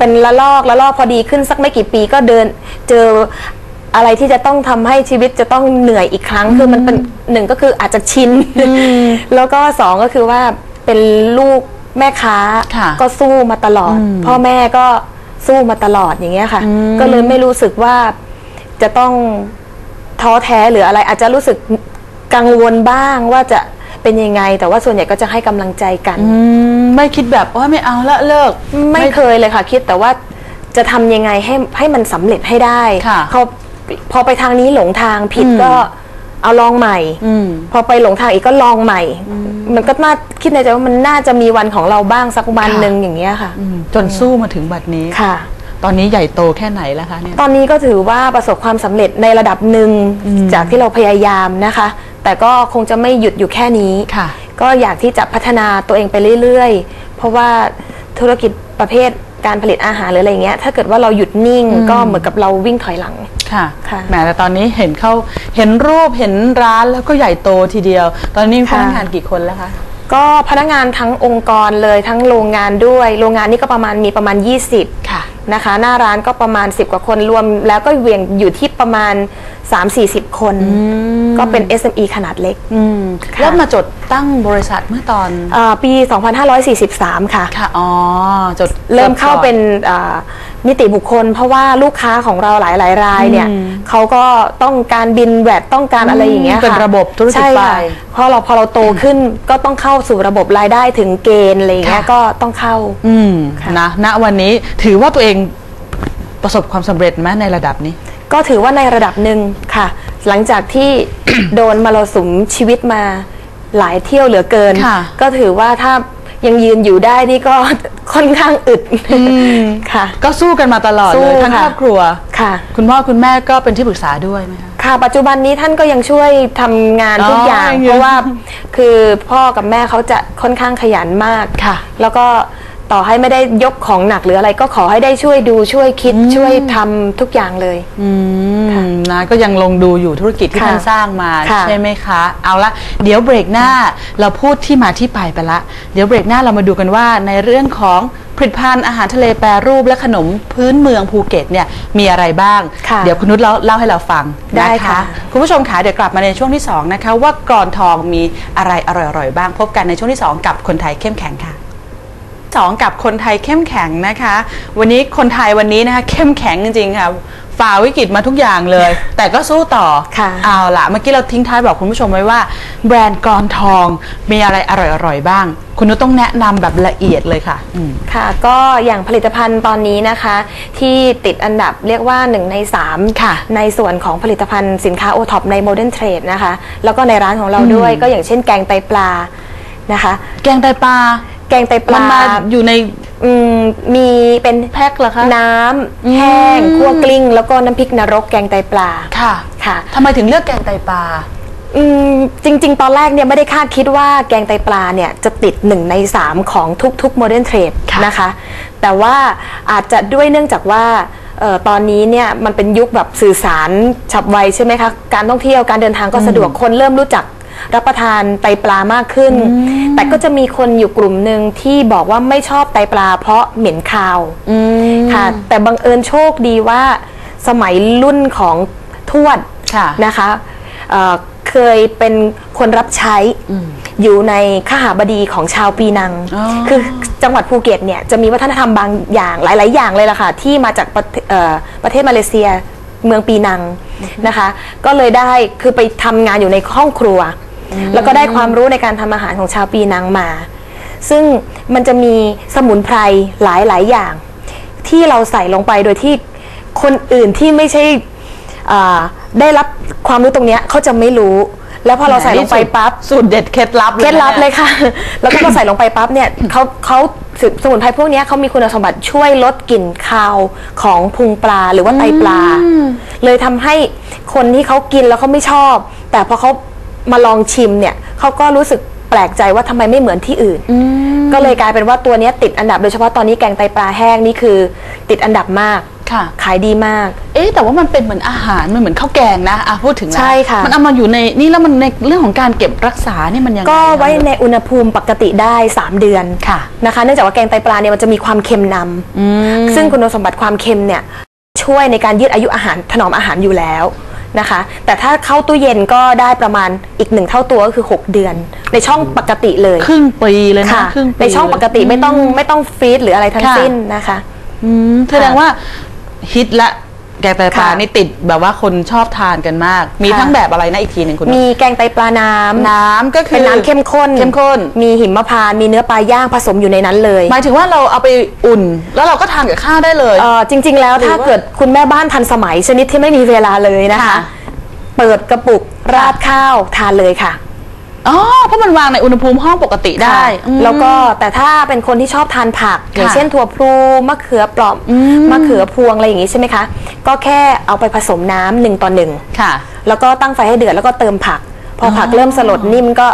เป็นละลอกละลอกพอดีขึ้นสักไม่กี่ปีก็เดินเจออะไรที่จะต้องทำให้ชีวิตจะต้องเหนื่อยอีกครั้ง คือมันเป็นหนึ่งก็คืออาจจะชิน แล้วก็สองก็คือว่าเป็นลูกแม่ค้าค่ะก็สู้มาตลอดพ่อแม่ก็สู้มาตลอดอย่างเงี้ยค่ะก็เลยไม่รู้สึกว่าจะต้องท้อแท้หรืออะไรอาจจะรู้สึกกังวลบ้างว่าจะ เป็นยังไง แต่ว่าส่วนใหญ่ก็จะให้กำลังใจกัน อืมไม่คิดแบบว่าไม่เอาละเลิก ไม่เคยเลยค่ะ คิดแต่ว่าจะทำยังไงให้ให้มันสำเร็จให้ได้ค่ะพอพอไปทางนี้หลงทางผิดก็เอาลองใหม่ อืม พอไปหลงทางอีกก็ลองใหม่ มันก็น่าคิดในใจว่ามันน่าจะมีวันของเราบ้างสักวันค่ะ หนึ่งอย่างเงี้ยค่ะ อืมจนสู้มาถึงบัดนี้ ค่ะ ตอนนี้ใหญ่โตแค่ไหนแล้วคะเนี่ย ตอนนี้ก็ถือว่าประสบความสำเร็จในระดับหนึ่งจากที่เราพยายามนะคะ แต่ก็คงจะไม่หยุดอยู่แค่นี้ ค่ะ ก็อยากที่จะพัฒนาตัวเองไปเรื่อยๆ เพราะว่าธุรกิจประเภทการผลิตอาหารหรืออะไรเงี้ย ถ้าเกิดว่าเราหยุดนิ่งก็เหมือนกับเราวิ่งถอยหลัง ค่ะค่ะ แหมแต่ตอนนี้เห็นเขาเห็นรูปเห็นร้านแล้วก็ใหญ่โตทีเดียว ตอนนี้มีพค่ะ นักงานกี่คนแล้วคะ ก็พนักงานทั้งองค์กรเลยทั้งโรงงานด้วย โรงงานนี่ก็ประมาณมีประมาณ 20 ค่ะ นะคะ หน้าร้านก็ประมาณ 10 กว่าคนรวม แล้วก็เวียงอยู่ที่ประมาณ 3-40 คน ก็เป็น SME ขนาดเล็กอืมค่ะแล้วมาจดตั้งบริษัทเมื่อตอนเอ่อปี 2543 ค่ะค่ะอ๋อจดเริ่มจดก่อนเข้าเป็นอ่านิติบุคคล เพราะว่าลูกค้าของเราหลายหลายๆรายเนี่ยอืมเขาก็ต้องการบินแวดต้องการอะไรอย่างเงี้ยค่ะเป็นระบบธุรกิจใช่ค่ะไปเพราะเราพอเราโตขึ้นก็ต้องเข้าสู่ระบบรายได้ถึงเกณฑ์อะไรอย่างเงี้ยค่ะก็ต้องเข้าอืมค่ะนะณวันนี้ถือว่าตัวเองประสบความสำเร็จไหมในระดับนี้ ก็ถือว่าในระดับหนึ่งค่ะ หลังจากที่โดนมรสุมชีวิตมาหลายเที่ยวเหลือเกินค่ะก็ถือว่าถ้า ยังยืนอยู่ได้นี่ก็ค่อนข้างอึดค่ะ ก็สู้กันมาตลอดสู้เลยทั้งค่ะครอบครัวค่ะ คุณพ่อคุณแม่ก็เป็นที่ปรึกษาด้วยไหมคะค่ะ ปัจจุบันนี้ท่านก็ยังช่วยทำงานอ๋อทุกอย่างยังเพราะว่าคือพ่อกับแม่เขาจะค่อนข้างขยันมากค่ะ แล้วก็ ต่อให้ไม่ได้ยกของหนักหรืออะไรก็ขอให้ได้ช่วยดูช่วยคิดช่วยทำทุกอย่างเลย อืมนะก็ยังลงดูอยู่ธุรกิจที่ค่ะท่านสร้างมาค่ะใช่ไหมคะ เอาละเดี๋ยวเบรกหน้าเราพูดที่มาที่ไปไปละ เดี๋ยวเบรกหน้าเรามาดูกันว่าในเรื่องของผลิตภัณฑ์อาหารทะเลแปรรูปและขนมพื้นเมืองภูเก็ตเนี่ยมีอะไรบ้าง ค่ะเดี๋ยวคุณนุชเล่าเล่าให้เราฟังได้นะคะค่ะ คุณผู้ชมคะเดี๋ยวกลับมาในช่วงที่สองนะคะว่ากรอนทองมีอะไรอร่อยๆบ้าง พบกันในช่วงที่สองกับคนไทยเข้มแข็งค่ะ สองกับคนไทยเข้มแข็งนะคะ วันนี้คนไทยวันนี้นะคะเข้มแข็งจริงๆค่ะฝ่าวิกฤตมาทุกอย่างเลย แต่ก็สู้ต่อค่ะเอาละเมื่อกี้เราทิ้งท้ายบอกคุณผู้ชมไว้ว่า แบรนด์กรอนทองมีอะไรอร่อยๆบ้าง คุณนุชต้องแนะนำแบบละเอียดเลยค่ะอืมค่ะ ก็อย่างผลิตภัณฑ์ตอนนี้นะคะ ที่ติดอันดับเรียกว่า 1 ใน 3 ค่ะ ในส่วนของผลิตภัณฑ์สินค้าโอท็อปในโมเดิร์นเทรดนะคะ แล้วก็ในร้านของเราด้วยก็อย่างเช่นแกงไตปลานะคะ แกงไตปลา แกงไตปมันลามาอยู่ใน อืมมีเป็นแพ็คเหรอคะน้ำแห้งคั่วกลิ้ง แล้วก็น้ำพริกนรกแกงไตปลาค่ะค่ะ ทำไมถึงเลือกแกงไตปลา อืมจริง ๆ ตอนแรกเนี่ยไม่ได้คาดคิดว่าแกงไตปลาเนี่ยจะติด1ใน 3 ของทุกๆ Modern Trade ค่ะนะคะ แต่ว่าอาจจะด้วยเนื่องจากว่าเออตอนนี้เนี่ยมันเป็นยุคแบบสื่อสารฉับไวใช่ไหมคะ การท่องเที่ยวการเดินทางก็สะดวกคนเริ่มรู้จัก รับประทานไตปลามากขึ้น แต่ก็จะมีคนอยู่กลุ่มหนึ่งที่บอกว่าไม่ชอบไตปลาเพราะเหม็นคาวอืมค่ะ แต่บังเอิญโชคดีว่าสมัยรุ่นของทวดค่ะนะคะเอ่อเคยเป็นคนรับใช้อยู่ในข้าหาบดีของชาวปีนังอ๋อคือจังหวัดภูเก็ตเนี่ยจะมีวัฒนธรรมบางอย่างหลาย ๆ อย่างเลยล่ะค่ะ ที่มาจากประเทศเอ่อประเทศมาเลเซีย เมืองปีนังนะคะ ก็เลยได้คือไปทำงานอยู่ในห้องครัว แล้วก็ได้ความรู้ในการทำอาหารของชาวปีนังมา ซึ่งมันจะมีสมุนไพรหลายๆอย่าง ที่เราใส่ลงไปโดยที่คนอื่นที่ไม่ใช่อ่าได้รับความรู้ตรงเนี้ยเขาจะไม่รู้ แล้วพอเราใส่ลงไปปั๊บสูตรเด็ดเคล็ดลับเคล็ดลับนะเลยค่ะ แล้วก็พอใส่ลงไปปั๊บเนี่ยเขาเขาสมุนไพรพวกเนี้ยเขามีคุณสมบัติช่วยลดกลิ่นคาวของพุงปลาหรือว่าไตปลา เลยทำให้คนที่เขากินแล้วเขาไม่ชอบ แต่พอเขามาลองชิมเนี่ยเขาก็รู้สึกแปลกใจว่าทำไมไม่เหมือนที่อื่น ก็เลยกลายเป็นว่าตัวเนี้ยติดอันดับโดยเฉพาะตอนนี้แกงไตปลาแห้งนี่คือติดอันดับมาก ค่ะ ขายดีมาก เอ๊ะแต่ว่ามันเป็นเหมือนอาหารมันเหมือนข้าวแกงนะอะพูดถึงนะใช่ค่ะ มันเอามาอยู่ในนี่แล้วมันในเรื่องของการเก็บรักษานี่มันยังไงก็ไว้คะในอุณหภูมิปกติได้ 3 เดือนค่ะนะคะเนื่องจากว่าแกงไตปลาเนี่ยมันจะมีความเค็มนำอืมซึ่งคุณสมบัติความเค็มเนี่ยช่วยในการยืดอายุอาหารถนอมอาหารอยู่แล้วนะคะ แต่ถ้าเข้าตู้เย็นก็ได้ประมาณอีกหนึ่งเท่าตัวก็คือ 6 เดือน ในช่องปกติเลย ครึ่งปีเลยนะค่ะครึ่งปีในช่องปกติไม่ต้องไม่ต้องฟรีซหรืออะไรทั้งค่ะสิ้นนะคะอืมแสดงว่า ฮิตละแกงไตปลาค่ะ นี่ติดแบบว่าคนชอบทานกันมาก มีค่ะทั้งแบบอะไรนะอีกทีหนึ่งคุณนุชมีแกงไตปลาน้ำน้ำก็คือเป็นน้ำเข้มข้นเข้มข้น มีหิมพานต์มีเนื้อปลาย่างผสมอยู่ในนั้นเลย หมายถึงว่าเราเอาไปอุ่น แล้วเราก็ทานกับข้าวได้เลย เอ่อจริง ๆ แล้วหรือถ้าว่าเกิดคุณแม่บ้านทันสมัยชนิดที่ไม่มีเวลาเลยนะคะ ค่ะเปิดกระปุกราดข้าวทานเลยค่ะ อ๋อเพราะมันวางในอุณหภูมิห้องปกติได้ ค่ะอืมแล้วก็แต่ถ้าเป็นคนที่ชอบทานผัก อย่างค่ะเช่นถั่วพลูมะเขือเปราะอืมมะเขือพวงอะไรอย่างนี้ใช่ไหมคะ ก็แค่เอาไปผสมน้ำหนึ่งต่อหนึ่งค่ะ แล้วก็ตั้งไฟให้เดือดแล้วก็เติมผัก พอออผักเริ่มสลดนิ่มก็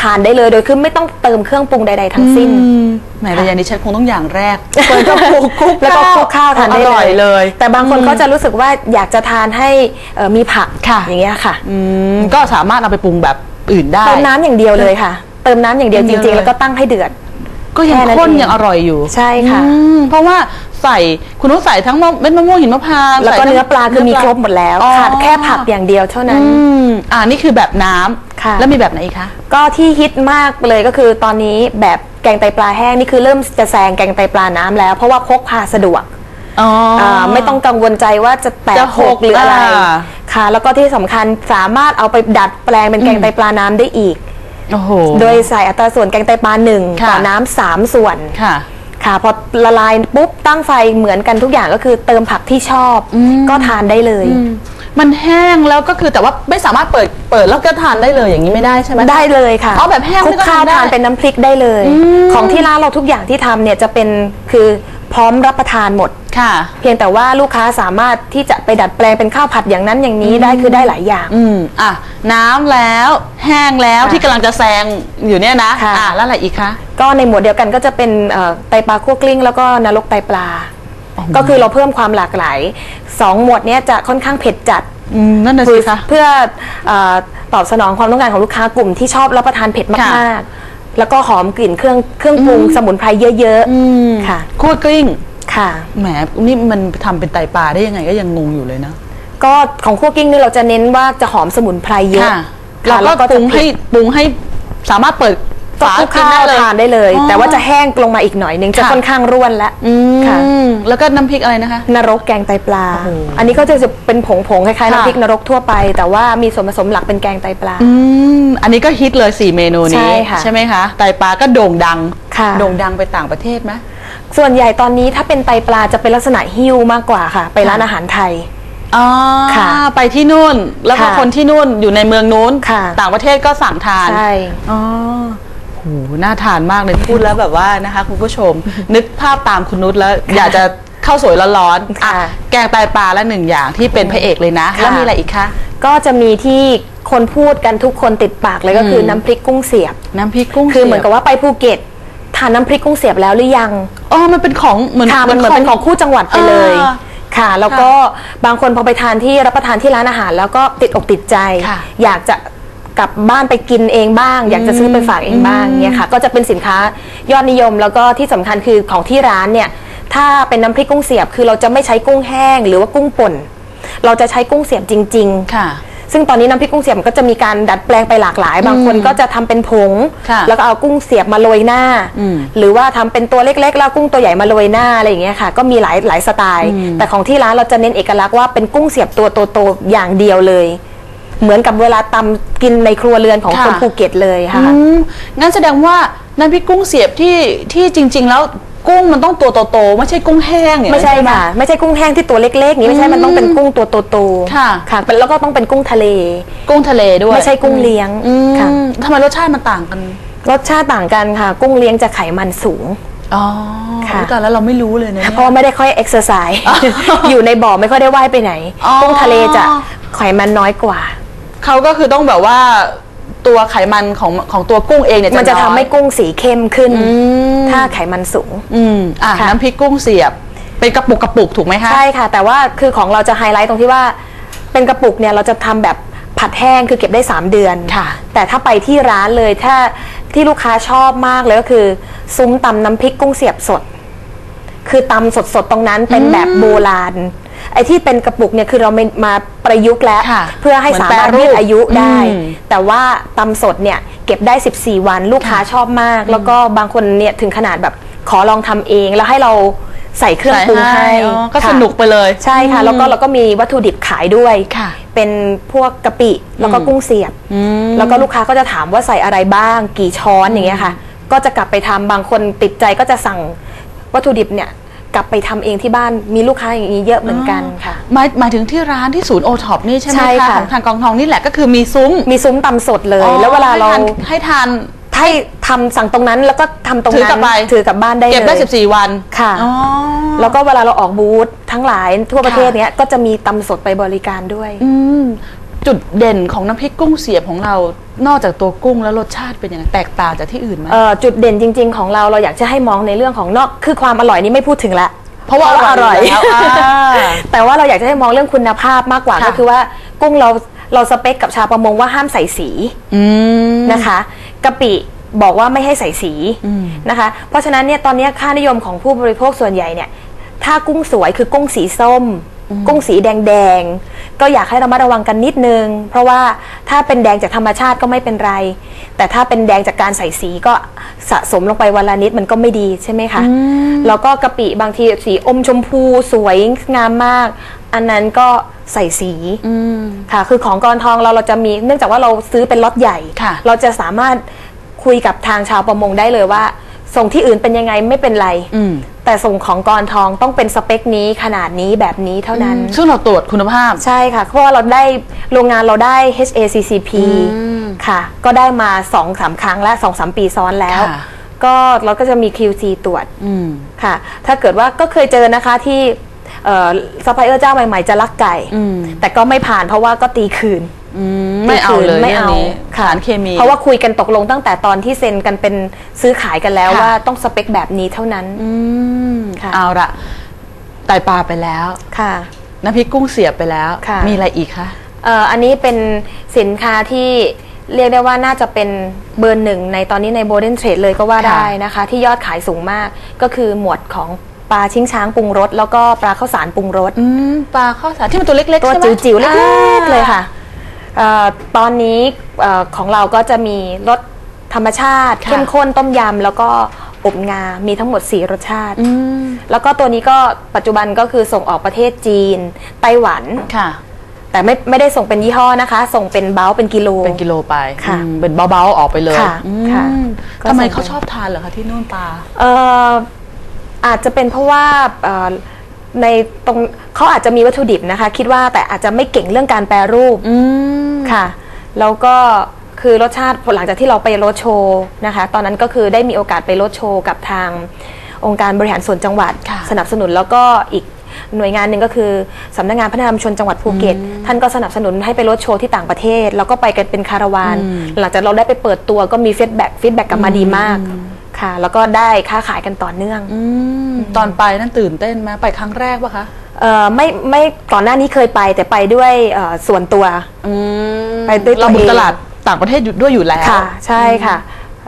ทานได้เลยโดยคือไม่ต้องเติมเครื่องปรุงใดๆทั้งสิ้นอืมแหมแต่อย่างนี้ฉันคงต้องอย่างแรกเปิดกระปุกคลุกแล้วก็คลุกข้าวทานได้อร่อยเลย แต่บางคนเขาจะรู้สึกว่าอยากจะทานให้เอ่อมีผักค่ะ อย่างเงี้ยค่ะ อืมก็สามารถเอาไปปรุงแบบ อื่นได้ เติมน้ำอย่างเดียวเลยค่ะ เติมน้ำอย่างเดียวเติจมเดียวริงๆ เลย แล้วก็ตั้งให้เดือด ก็ยังแค่นั้นข้นเองยังอร่อยอยู่ใช่ค่ะอืมเพราะว่าใส่คุณต้องใส่ทั้งมะเม็ดมะม่วงหินมะพร้าวแล้วก็ใส่ทั้งเนื้อปลาคือมีเนื้ครบหมดแล้วอ๋อขาดแค่ผักอย่างเดียวเท่านั้น อืมอ่านี่คือแบบน้ำค่ะ แล้วมีแบบไหนอีกคะ ก็ที่ฮิตมากเลยก็คือตอนนี้แบบแกงไตปลาแห้งนี่คือเริ่มจะแซงแกงไตปลาน้ำแล้ว เพราะว่าพกพาสะดวกอ๋ออาไม่ต้องกังวลใจว่าจะแตกจะหกหรืออะไร อ่า ค่ะแล้วก็ที่สำคัญสามารถเอาไปดัดแปลงเป็นแกงไตปลาน้ำได้อีก โอ้โห โดยใส่อัตราส่วนแกงไตปลาหนึ่งค่ะ ต่อน้ำสามส่วน ค่ะ ค่ะพอละลายปุ๊บตั้งไฟเหมือนกันทุกอย่างก็คือเติมผักที่ชอบก็ทานได้เลย มันแห้งแล้วก็คือแต่ว่าไม่สามารถเปิดเปิดแล้วก็ทานได้เลยอย่างนี้ไม่ได้ใช่ไหม ได้เลยค่ะอ๋อแบบแห้งคลุกข้าวไม่ต้องทานได้ทานเป็นน้ำพริกได้เลย ของที่ร้านเราทุกอย่างที่ทำเนี่ยจะเป็นคือ พร้อมรับประทานหมด ค่ะ เพียงแต่ว่าลูกค้าสามารถที่จะไปดัดแปลงเป็นข้าวผัดอย่างนั้นอย่างนี้ได้คือได้หลายอย่าง อืมอะน้ำแล้วแห้งแล้วค่ะที่กำลังจะแซงอยู่เนี่ยนะค่ะ อะแล้วอะไรอีกคะก็ในหมวดเดียวกันก็จะเป็นเอ่อไตปลาคั่วกลิ้ง แล้วก็นรกไตปลา ก็คือเราเพิ่มความหลากหลายสองหมวดเนี้ยจะค่อนข้างเผ็ดจัด อืมนั่นน่ะสิคะ เพื่อเออตอบสนองความต้องการของลูกค้ากลุ่มที่ชอบรับประทานเผ็ดค่ะมากๆ แล้วก็หอมกลิ่นเครื่องเครื่องปรุงสมุนไพรเยอะๆค่ะ คั่วกลิ้ง ค่ะ แหม นี่มันทำเป็นไตปลาได้ยังไงก็ยังงงอยู่เลยนะ ก็ของคั่วกลิ้งนี่เราจะเน้นว่าจะหอมสมุนไพรเยอะค่ะค่ะเราก็ปรุงให้จะปรุงให้สามารถเปิดก็ ฝาคลุกกินข้าได้วเลยทานได้เลยอ๋อแต่ว่าจะแห้งลงมาอีกหน่อยนึงจะค่ะค่อนข้างร่วนแล้วอืมค่ะแล้วก็น้ำพริกอะไรนะคะ นรกแกงไตปลาโอ้โหอันนี้ก็จะเป็นผงผงๆคล้ายๆค่ะน้ำพริกนรกทั่วไป แต่ว่ามีส่วนผสมหลักเป็นแกงไตปลาอืมอันนี้ก็ฮิตเลยสี่เมนูนี้ใช่ค่ะไหมคะไตปลาก็โด่งดังค่ะโด่งดังไปต่างประเทศไหมส่วนใหญ่ตอนนี้ถ้าเป็นไตปลาจะเป็นลักษณะหิ้วมากกว่าค่ะ ไปร้านค่ะอาหารไทยอ๋อค่ะไปที่นู่นแล้วก็ค่ะคนที่นู่นอยู่ในเมืองนู้นค่ะต่างประเทศก็สั่งทานใช่อ๋อโหน่าทานมากเลยพูดแล้วแบบว่านะคะคุณผู้ชม นึกภาพตามคุณนุชแล้ว อยากจะข้าวสวยร้อนๆอะค่ะแกงไตปลาละหนึ่งอย่างที่เป็นพระเอกเลยนะค่ะแล้วมีอะไรอีกคะ ก็จะมีที่คนพูดกันทุกคนติดปากเลยก็คืออมน้ำพริกกุ้งเสียบ น้ำพริกกุ้งคือเหมือนกับสียบว่าไปภูเก็ตทานน้ำพริกกุ้งเสียบแล้วหรือยังอ๋อมันเป็นของเหมือนค่ะมันเหมือนเป็นของคู่จังหวัดไปเลยอ่าค่ะ แล้วก็บางคนพอไปทานที่รับประทานที่ร้านอาหาร แล้วก็ติดอกติดใจค่ะอยากจะ กลับบ้านไปกินเองบ้าง อยากจะซื้อไปฝากเองบ้างเนี่ยค่ะก็จะเป็นสินค้ายอดนิยมแล้วก็ที่สำคัญคือของที่ร้านเนี่ยถ้าเป็นน้ำพริกกุ้งเสียบคือเราจะไม่ใช้กุ้งแห้งหรือว่ากุ้งป่น เราจะใช้กุ้งเสียบจริง ๆ ค่ะซึ่งตอนนี้น้ำพริกกุ้งเสียบมันก็จะมีการดัดแปลงไปหลากหลาย บางคนก็จะทำเป็นผงค่ะแล้วก็เอากุ้งเสียบมาโรยหน้าอืมหรือว่าทำเป็นตัวเล็กๆแล้วกุ้งตัวใหญ่มาโรยหน้าอะไรอย่างเงี้ยค่ะ ก็มีหลายหลายสไตล์ แต่ของที่ร้านเราจะเน้นเอกลักษณ์ว่าเป็นกุ้งเสียบตัวโตๆอย่างเดียวเลย เหมือนกับเวลาตำกินในครัวเรือนของค่ะคนภูเก็ตเลยค่ะ อืมงั้นแสดงว่าน้ำพริกกุ้งเสียบที่ที่จริง ๆ แล้วกุ้งมันต้องตัวโตๆไม่ใช่กุ้งแห้งอย่างไม่นั้นใช่หค่ะ ไม่ใช่กุ้งแห้งที่ตัวเล็กๆนี้ไม่ใช่มันต้องเป็นกุ้งตัวโตๆค่ะ ค่ะเป็นแล้วก็ต้องเป็นกุ้งทะเล กุ้งทะเลด้วยไม่ใช่กุ้งเลี้ยงอืมค่ะทำไมรสชาติมันต่างกันรสชาติต่างกันค่ะ กุ้งเลี้ยงจะไขมันสูง อ๋อค่ะ แต่แล้วเราไม่รู้เลยนะเนี่ย เพราะว่าไม่ได้ค่อยเอ็กซ์เซอร์ไซส์ อยู่ในบ่อไม่ค่อยได้ว่ายไปไหน อ๋อ กุ้งทะเลจะไขมันน้อยกว่า เขาก็คือต้องแบบว่าตัวไขมันของของตัวกุ้งเองเนี่ยมันจะทำให้น้อยกุ้งสีเข้มขึ้นอืมถ้าไขมันสูง อืมอะค่ะน้ำพริกกุ้งเสียบ เป็นกระปุกกระปุกถูกไหมคะ ใช่ค่ะ แต่ว่าคือของเราจะไฮไลท์ตรงที่ว่า เป็นกระปุกเนี่ยเราจะทำแบบผัดแห้งคือเก็บได้ 3 เดือนค่ะ แต่ถ้าไปที่ร้านเลยถ้าที่ลูกค้าชอบมากเลยก็คือ ซุ้มตำน้ำพริกกุ้งเสียบสด คือตำสดๆตรงนั้นเป็นแบบโบราณ ไอ้ที่เป็นกระปุกเนี่ยคือเรามามาประยุกต์แล้ว ค่ะเพื่อให้เหมือนสามารถแปรรูยืปดอายุได้ อืม แต่ว่าตำสดเนี่ยเก็บได้ 14 วันลูกค้าค่ะชอบมาก แล้วก็บางคนเนี่ยถึงขนาดแบบขอลองทำเองแล้วให้เราใส่เครื่องปรุงให้อ๋อก็ค่ะ สนุกไปเลย ใช่ค่ะ แล้วก็เราก็มีวัตถุดิบขายด้วย ค่ะเป็นพวกกะปิแล้วก็กุ้งเสียบอืมแล้วก็ลูกค้าก็จะถามว่าใส่อะไรบ้าง กี่ช้อนอย่างเงี้ยค่ะ ก็จะกลับไปทำบางคนติดใจก็จะสั่ง วัตถุดิบเนี่ยกลับไปทำเองที่บ้านมีลูกค้าอย่างนี้เยอะเหมือนกันค่ะ หมายหมายถึงที่ร้านที่ศูนย์โอท็อปนี่ใช่ไหมใช่คะค่ะ ของทางกองทองนี่แหละก็คือมีซุ้มมีซุ้มตำสดเลย แล้วเวลาเราให้ทาน ให้ทำสั่งตรงนั้นแล้วก็ทำตรงถือนั้นกลับไป ถือกลับบ้านได้เก็บได้ เลย14 วันค่ะ อ๋อ แล้วก็เวลาเราออกบูธทั้งหลายทั่วประเทศค่ะ เนี้ยก็จะมีตำสดไปบริการด้วย อืม จุดเด่นของน้ำพริกกุ้งเสียบของเรา นอกจากตัวกุ้งแล้วรสชาติเป็นยังไงแตกต่างจากที่อื่นไหมเอ่อจุดเด่นจริง ๆ ของเราเราอยากจะให้มองในเรื่องของนอกคือความอร่อยนี่ไม่พูดถึงละ เพราะว่าอร่อยแล้วอ่า แต่ว่าเราอยากจะให้มองเรื่องคุณภาพมากกว่าค่ะ ก็คือว่ากุ้งเราเราสเปคกับชาวประมงว่าห้ามใส่สีอืม นะคะกะปิบอกว่าไม่ให้ใส่สีอืม นะคะ เพราะฉะนั้นเนี่ยตอนนี้ค่านิยมของผู้บริโภคส่วนใหญ่เนี่ยถ้ากุ้งสวยคือกุ้งสีส้ม กุ้งสีแดงๆ ก็อยากให้เรามาระวังกันนิดนึง เพราะว่าถ้าเป็นแดงจากธรรมชาติก็ไม่เป็นไร แต่ถ้าเป็นแดงจากการใส่สีก็สะสมลงไปวันละนิดมันก็ไม่ดีใช่ไหมคะแล้วก็กะปิบางทีสีอมชมพูสวยงามมาก อันนั้นก็ใส่สีอืมค่ะ คือของกรทองเราเราจะมี เนื่องจากว่าเราซื้อเป็นล็อตใหญ่ค่ะเราจะสามารถคุยกับทางชาวประมงได้เลยว่าส่งที่อื่นเป็นยังไงไม่เป็นไรอืม แต่ส่งของกรทองต้องเป็นสเปคนี้ขนาดนี้แบบนี้เท่านั้น ซึ่งเราตรวจคุณภาพ ใช่ค่ะ เพราะว่าเราได้โรงงานเราได้ HACCP มค่ะ ก็ได้มา2อสาครั้งและ2อสปีซ้อนแล้วค่ะก็เราก็จะมี QC ตรวจอืมค่ะ ถ้าเกิดว่าก็เคยเจอนะคะที่ซัพพลายเออร์เจ้าใหม่ ๆ จะลักไก่อืมแต่ก็ไม่ผ่านเพราะว่าก็ตีคืน อืมไม่เอาเลยไม่เรื่องเอานี้ค่ะสารเคมี เพราะว่าคุยกันตกลงตั้งแต่ตอนที่เซ็นกันเป็นซื้อขายกันแล้วค่ะ ว่าต้องสเปคแบบนี้เท่านั้น อืมค่ะ เอาละไตปลาไปแล้ว ค่ะ น้ำพริกกุ้งเสียบไปแล้ว ค่ะ มีอะไรอีกคะ เอ่ออันนี้เป็นสินค้าที่เรียกได้ว่าน่าจะเป็นเบอร์หนึ่งในตอนนี้ในโบ l ด e n เทรดเลยก็ว่าค่ะได้นะคะ ที่ยอดขายสูงมากก็คือหมวดของปลาชิงช้างปรุงรสแล้วก็ปลาข้าวสารปรุงรสอืมปลาข้าวสารที่มันตัวเล็กๆตัวใช่ไหมจิ๋วๆเล็กอ่าๆเลยค่ะเอ่อ ตอนนี้เอ่อของเราก็จะมีรสธรรมชาติค่ะเข้มข้นต้มยำแล้วก็อบงา มีทั้งหมด 4 รสชาติอืมแล้วก็ตัวนี้ก็ปัจจุบันก็คือส่งออกประเทศจีน ไต้หวันค่ะ แต่ไม่ไม่ได้ส่งเป็นยี่ห้อนะคะ ส่งเป็นเบลเป็นกิโล เป็นกิโลไปค่ะอืมเป็นเบาๆออกไปเลยค่ะอืมค่ะก็ทำไมส่งไปเขาชอบทานเหรอคะที่นู่นปลาเอ่ออาจจะเป็นเพราะว่าเอ่อในตรงเขาอาจจะมีวัตถุดิบนะคะ คิดว่าแต่อาจจะไม่เก่งเรื่องการแปรรูป อืม ค่ะ แล้วก็คือรสชาติหลังจากที่เราไปรถโชว์นะคะ ตอนนั้นก็คือได้มีโอกาสไปรถโชว์กับทางองค์การบริหารส่วนจังหวัดค่ะสนับสนุนแล้วก็อีกหน่วยงานหนึ่งก็คือสำนักงานพัฒนาชุมชนจังหวัดภูเก็ต ท่านก็สนับสนุนให้ไปรถโชว์ที่ต่างประเทศ แล้วก็ไปกันเป็นคาราวาน หลังจากเราได้ไปเปิดตัวก็มีฟีดแบ็กฟีดแบ็กกลับมาดีมากค่ะ แล้วก็ได้ค้าขายกันต่อเนื่องอืมตอนไปนั่นตื่นเต้นไหมไปครั้งแรกปะคะเอ่อไม่ไม่ก่อนหน้านี้เคยไปแต่ไปด้วยเอ่อส่วนตัว อืมไปด้วยตัวเราบุกเองตลาดต่างประเทศอยู่ด้วยอยู่แล้ว ค่ะ ใช่ค่ะ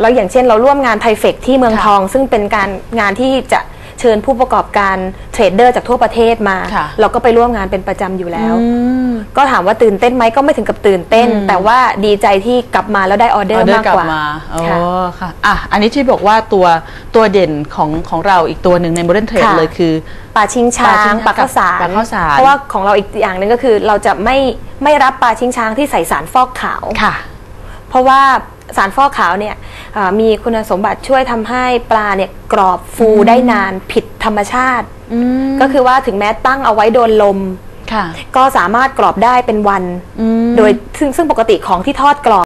แล้วอย่างเช่นเราร่วมงานไทเฟกที่เมืองค่ะทอง ซึ่งเป็นการงานที่จะ เชิญผู้ประกอบการเทรดเดอร์จากทั่วประเทศมา ค่ะเราก็ไปร่วมงานเป็นประจำอยู่แล้วอืมก็ถามว่าตื่นเต้นไหมก็ไม่ถึงกับตื่นเต้น อืม แต่ว่าดีใจที่กลับมาแล้วได้ออเดอออร์เดอมากร์กลับกว่ามาอ๋อค่ะ ค่ะอะ อันนี้ที่บอกว่าตัวตัวเด่นของของเราอีกตัวหนึ่งในโมเดิร์นเทรดค่ะ เลยคือ ปลาชิงช้าปลาชิงงช้างปลาข้าวสารปลาข้าวสาร เพราะว่าของเราอีกอย่างหนึ่งก็คือ เราจะไม่ไม่รับปลาชิงช้างที่ใส่สารฟอกขาว ค่ะ เพราะว่า สารฟอกขาวเนี่ยอ่ามีคุณสมบัติช่วยทำให้ปลาเนี่ยกรอบฟูได้นานผิดธรรมชาติอืมก็คือว่าถึงแม้ตั้งเอาไว้โดนลมค่ะก็สามารถกรอบได้เป็นวันอืมโดยซึ่งซึ่งปกติของที่ทอดกรอบ